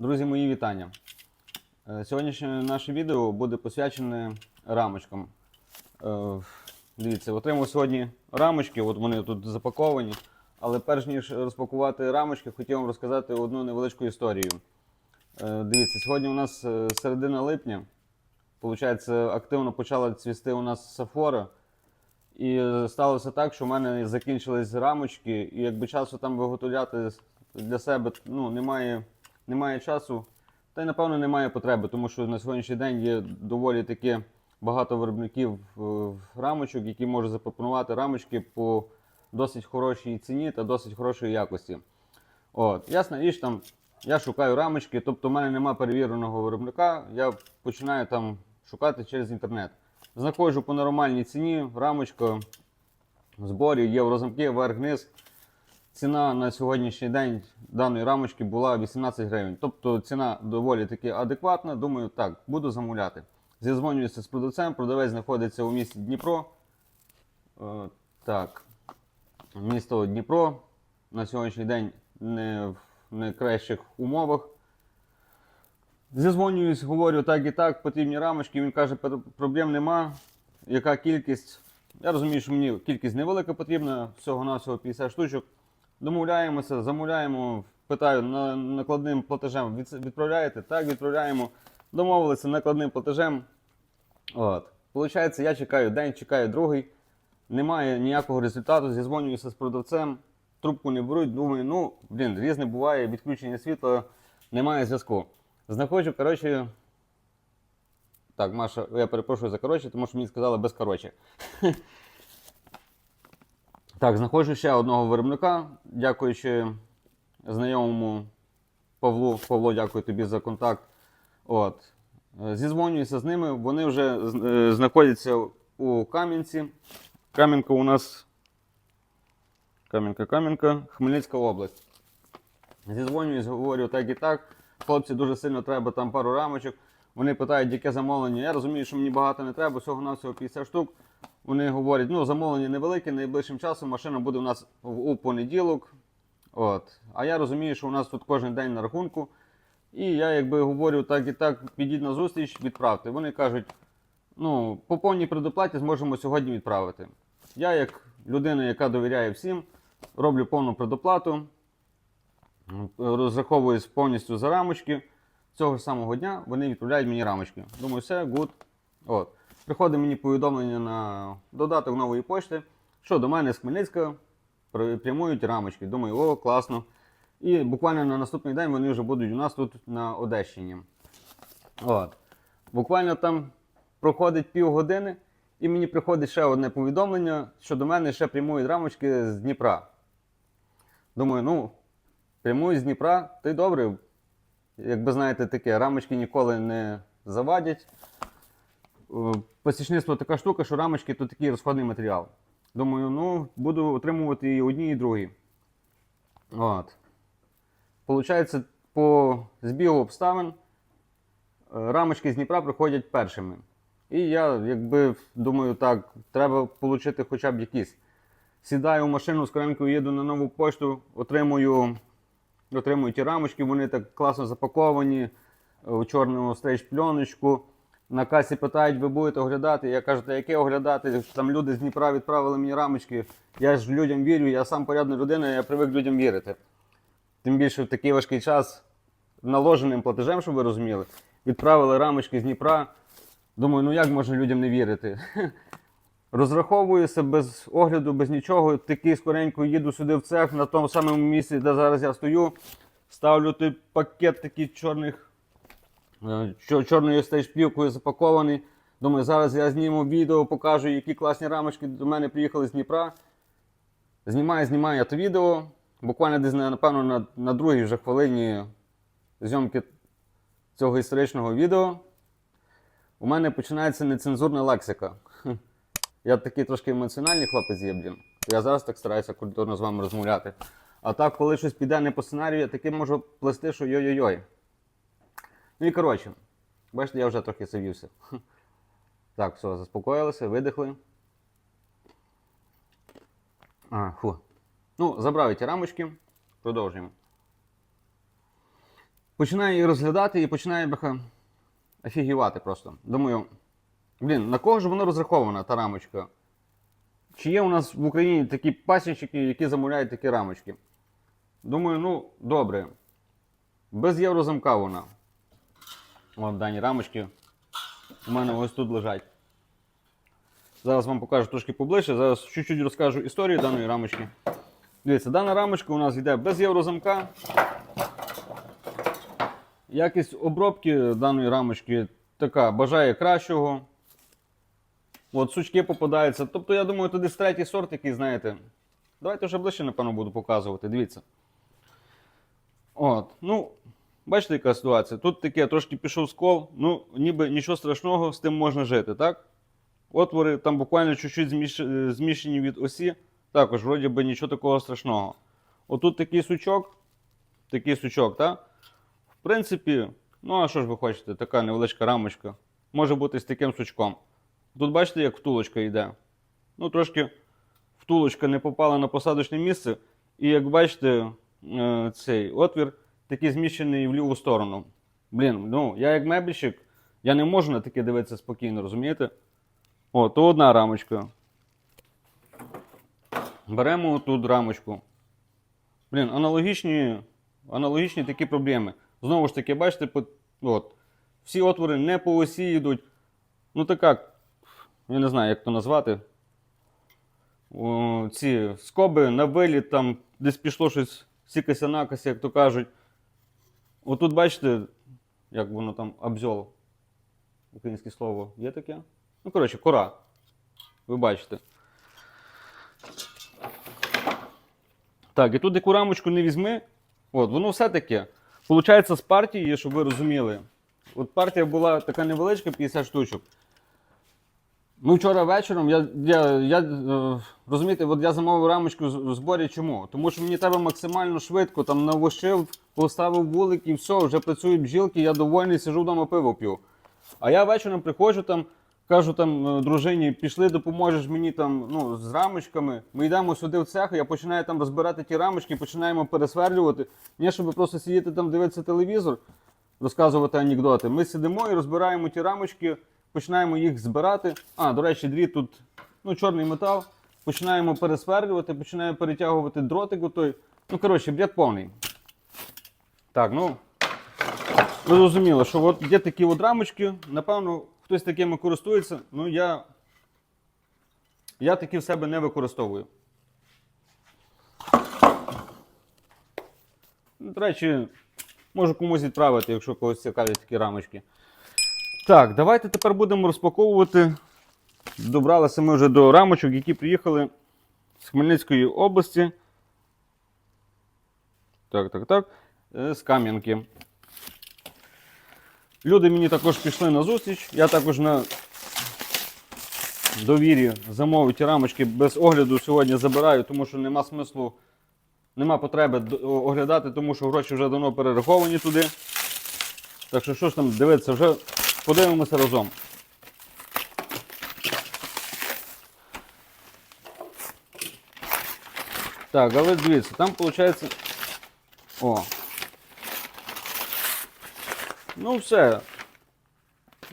Друзі, мої вітання. Е, Сьогоднішнє наше відео буде посвячене рамочкам. Е, Дивіться, отримав сьогодні рамочки, от вони тут запаковані. Але перш ніж розпакувати рамочки, хотів вам розказати одну невеличку історію. Е, Дивіться, сьогодні у нас середина липня. Получається, активно почала цвісти у нас сафора. І сталося так, що в мене закінчились рамочки, і якби часу там виготовляти для себе ну, немає, немає часу, та й напевно немає потреби, тому що на сьогоднішній день є доволі таки багато виробників е, рамочок, які можуть запропонувати рамочки по досить хорошій ціні та досить хорошої якості. От, ясна річ, там я шукаю рамочки, тобто в мене немає перевіреного виробника, я починаю там шукати через інтернет. Знаходжу по нормальній ціні, рамочка в зборі, є в розумки, вверх-вниз. Ціна на сьогоднішній день даної рамочки була 18 гривень. Тобто ціна доволі таки адекватна. Думаю, так, буду замовляти. Зізвонююся з продавцем, продавець знаходиться у місті Дніпро. Е, так, місто Дніпро на сьогоднішній день не в найкращих умовах. Зізвонююсь, говорю так і так, потрібні рамочки. Він каже, проблем нема. Яка кількість? Я розумію, що мені кількість невелика потрібна, всього-навсього 50 штучок. Домовляємося, замовляємо, питаю, на накладним платежем відправляєте? Так, відправляємо. Домовилися накладним платежем. От. Получається, я чекаю день, чекаю другий. Немає ніякого результату, зізвонююся з продавцем, трубку не беруть, думаю, ну, блін, різне буває, відключення світла, немає зв'язку. Знаходжу, коротше. Так, Маша, я перепрошую за коротше, тому що мені сказали без коротше. Так, знаходжу ще одного виробника, дякуючи знайомому Павлу. Павло, дякую тобі за контакт. От. Е, Зізвонююся з ними, вони вже е, знаходяться у Кам'янці. Кам'янка у нас. Кам'янка, Кам'янка, Хмельницька область. Зізвонююсь, говорю так і так. Хлопці дуже сильно треба там пару рамочок. Вони питають, яке замовлення. Я розумію, що мені багато не треба, всього на всього 50 штук. Вони говорять, ну замовлення невелике, найближчим часом машина буде у нас у понеділок. От. А я розумію, що у нас тут кожен день на рахунку. І я якби говорю так і так, підіть на зустріч, відправте. Вони кажуть, ну, по повній предоплаті зможемо сьогодні відправити. Я, як людина, яка довіряє всім, роблю повну предоплату, розраховуюсь повністю за рамочки. Цього ж самого дня вони відправляють мені рамочки. Думаю, все, гуд. От. Приходить мені повідомлення на додаток нової почти, що до мене з Хмельницька при- прямують рамочки. Думаю, о, класно. І буквально на наступний день вони вже будуть у нас тут на Одещині. От. Буквально там проходить півгодини, і мені приходить ще одне повідомлення, що до мене ще прямують рамочки з Дніпра. Думаю, ну, прямують з Дніпра, й добре. Якби знаєте, таке, рамочки ніколи не завадять. Е, Посічництво така штука, що рамочки то такий розходний матеріал. Думаю, ну, буду отримувати і одні, і другі. От. Получається, по збігу обставин е, рамочки з Дніпра приходять першими. І я, якби думаю, так, треба отримати хоча б якісь. Сідаю в машину, скоренько їду на нову пошту, отримую, отримую ті рамочки, вони так класно запаковані е, у чорну стрейч пленочку. На касі питають, ви будете оглядати. Я кажу, та яке оглядати? Там люди з Дніпра відправили мені рамочки. Я ж людям вірю, я сам порядна людина, я привик людям вірити. Тим більше в такий важкий час наложеним платежем, щоб ви розуміли, відправили рамочки з Дніпра. Думаю, ну як можна людям не вірити? Розраховуюся без огляду, без нічого. Такий скоренько їду сюди в цех на тому самому місці, де зараз я стою. Ставлю той пакет такий чорних, е, чор- чорною стейдж-плівкою запакований. Думаю, зараз я зніму відео, покажу, які класні рамочки до мене приїхали з Дніпра. Знімаю, знімаю я то відео. Буквально десь, напевно, на, на другій вже хвилині зйомки цього історичного відео. У мене починається нецензурна лексика. Я такий трошки емоціональний хлопець є, блін. Я зараз так стараюся культурно з вами розмовляти. А так, коли щось піде не по сценарію, я таки можу плести, що йой-йой-йой. Ну і коротше, бачите, я вже трохи завівся. Так, все, заспокоїлися, видихли. А, фу. Ну, забрав ті рамочки. Продовжуємо. починаю її розглядати і починаю бляха, офігівати просто. Думаю, блін, на кого ж воно розраховано, та рамочка? Чи є у нас в Україні такі пасічники, які замовляють такі рамочки? Думаю, ну, добре. Без єврозамка вона. От дані рамочки. У мене ось тут лежать. Зараз вам покажу трошки поближче. Зараз чуть-чуть розкажу історію даної рамочки. Дивіться, дана рамочка у нас йде без єврозамка. Якість обробки даної рамочки така бажає кращого. От сучки попадаються. Тобто, я думаю, туди третій сорт, який, знаєте. Давайте вже ближче, напевно, буду показувати. Дивіться. От, ну, бачите, яка ситуація. Тут таке трошки пішов скол, ну, ніби нічого страшного, з тим можна жити, так? Отвори там буквально чуть-чуть зміш... е, зміщені від осі. Також, вроді би, нічого такого страшного. Отут такий сучок, такий сучок, так? В принципі, ну а що ж ви хочете, така невеличка рамочка. Може бути з таким сучком. Тут бачите, як втулочка йде. Ну, трошки втулочка не попала на посадочне місце. І як бачите, е, цей отвір такий зміщений в ліву сторону. Блін, ну я як мебельщик, я не можу на таке дивитися спокійно, розумієте? О, то одна рамочка. Беремо тут рамочку. Блін, аналогічні, аналогічні такі проблеми. Знову ж таки, бачите, от, всі отвори не по осі йдуть. Ну така, я не знаю, як то назвати. О, ці скоби на виліт, там десь пішло щось сікася накася, як то кажуть. Отут бачите, як воно там абзьол. Українське слово є таке? Ну, коротше, кора. Ви бачите. Так, і тут яку рамочку не візьми. От, воно все таке. Получається, з партії, щоб ви розуміли. От партія була така невеличка, 50 штучок. Ми вчора вечором, я, я, я е, розумієте, от я замовив рамочку в зборі. Чому? Тому що мені треба максимально швидко там навощив, поставив вулик і все, вже працюють бджілки, я довольний, сижу вдома пиво п'ю. А я вечором приходжу там, кажу там е, дружині, пішли, допоможеш мені там ну, з рамочками. Ми йдемо сюди в цех, я починаю там розбирати ті рамочки, починаємо пересверлювати. Не щоб просто сидіти там, дивитися телевізор, розказувати анекдоти. Ми сидимо і розбираємо ті рамочки, починаємо їх збирати. А, до речі, дві тут ну, чорний метал. Починаємо пересверлювати, починаємо перетягувати дротик отой. Ну, коротше, бред повний. Так, ну. Ви зрозуміли, що от є такі от рамочки, напевно, хтось такими користується, ну я. Я такі в себе не використовую. До речі, можу комусь відправити, якщо когось цікавлять такі рамочки. Так, давайте тепер будемо розпаковувати. Добралися ми вже до рамочок, які приїхали з Хмельницької області. Так, так, так. е, З Кам'янки. Люди мені також пішли на зустріч. Я також на довірі замовив ті рамочки без огляду сьогодні забираю, тому що нема смислу, нема потреби оглядати, тому що гроші вже давно перераховані туди. Так що, що ж там дивитися, вже подивимося разом. Так, але дивіться, там виходить. О. Ну, все.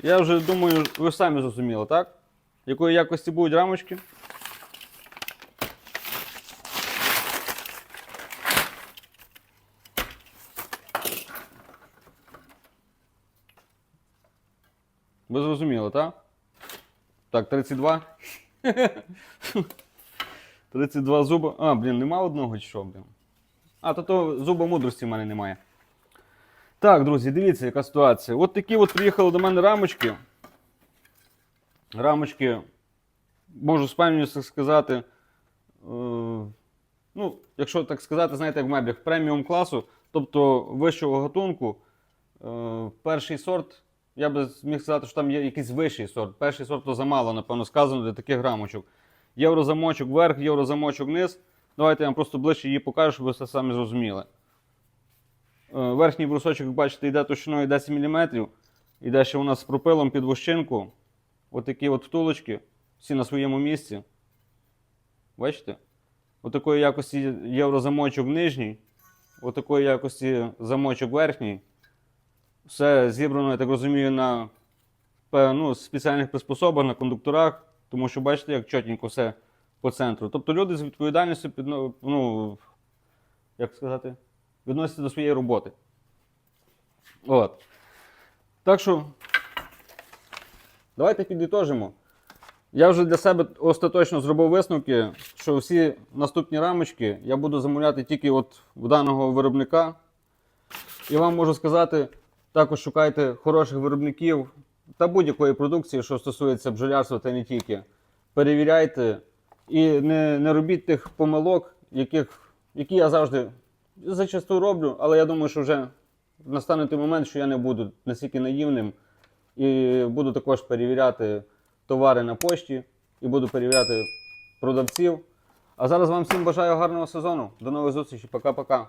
Я вже думаю, ви самі зрозуміли, так? Якої якості будуть рамочки? Ви зрозуміли, так? Так, 32. 32 зуба. А, блін, нема одного чи що, блін. А, то то зуба мудрості в мене немає. Так, друзі, дивіться, яка ситуація. От такі от приїхали до мене рамочки. Рамочки, можу з певністю сказати. Е, ну, якщо так сказати, знаєте, як в меблях преміум класу, тобто вищого гатунку. Е, перший сорт, я би зміг сказати, що там є якийсь вищий сорт. Перший сорт то замало, напевно, сказано для таких рамочок. Єврозамочок вверх, єврозамочок вниз. Давайте я вам просто ближче її покажу, щоб ви все самі зрозуміли. Е, Верхній брусочок, як бачите, йде товщиною 10 мм. Йде ще у нас з пропилом під вощинку. Отакі от втулочки, всі на своєму місці. Бачите? Отакої якості єврозамочок нижній, отакої якості замочок верхній. Все зібрано, я так розумію, на ну, спеціальних приспособах, на кондукторах, тому що бачите, як чотенько все по центру. Тобто люди з відповідальністю підно- ну, як сказати, відносяться до своєї роботи. От. Так що, давайте підітожимо. Я вже для себе остаточно зробив висновки, що всі наступні рамочки я буду замовляти тільки от в даного виробника. І вам можу сказати, також шукайте хороших виробників та будь-якої продукції, що стосується бджолярства та не тільки. Перевіряйте і не, не робіть тих помилок, яких, які я завжди зачасту роблю, але я думаю, що вже настане той момент, що я не буду настільки наївним і буду також перевіряти товари на пошті і буду перевіряти продавців. А зараз вам всім бажаю гарного сезону. До нових зустрічей. Пока-пока.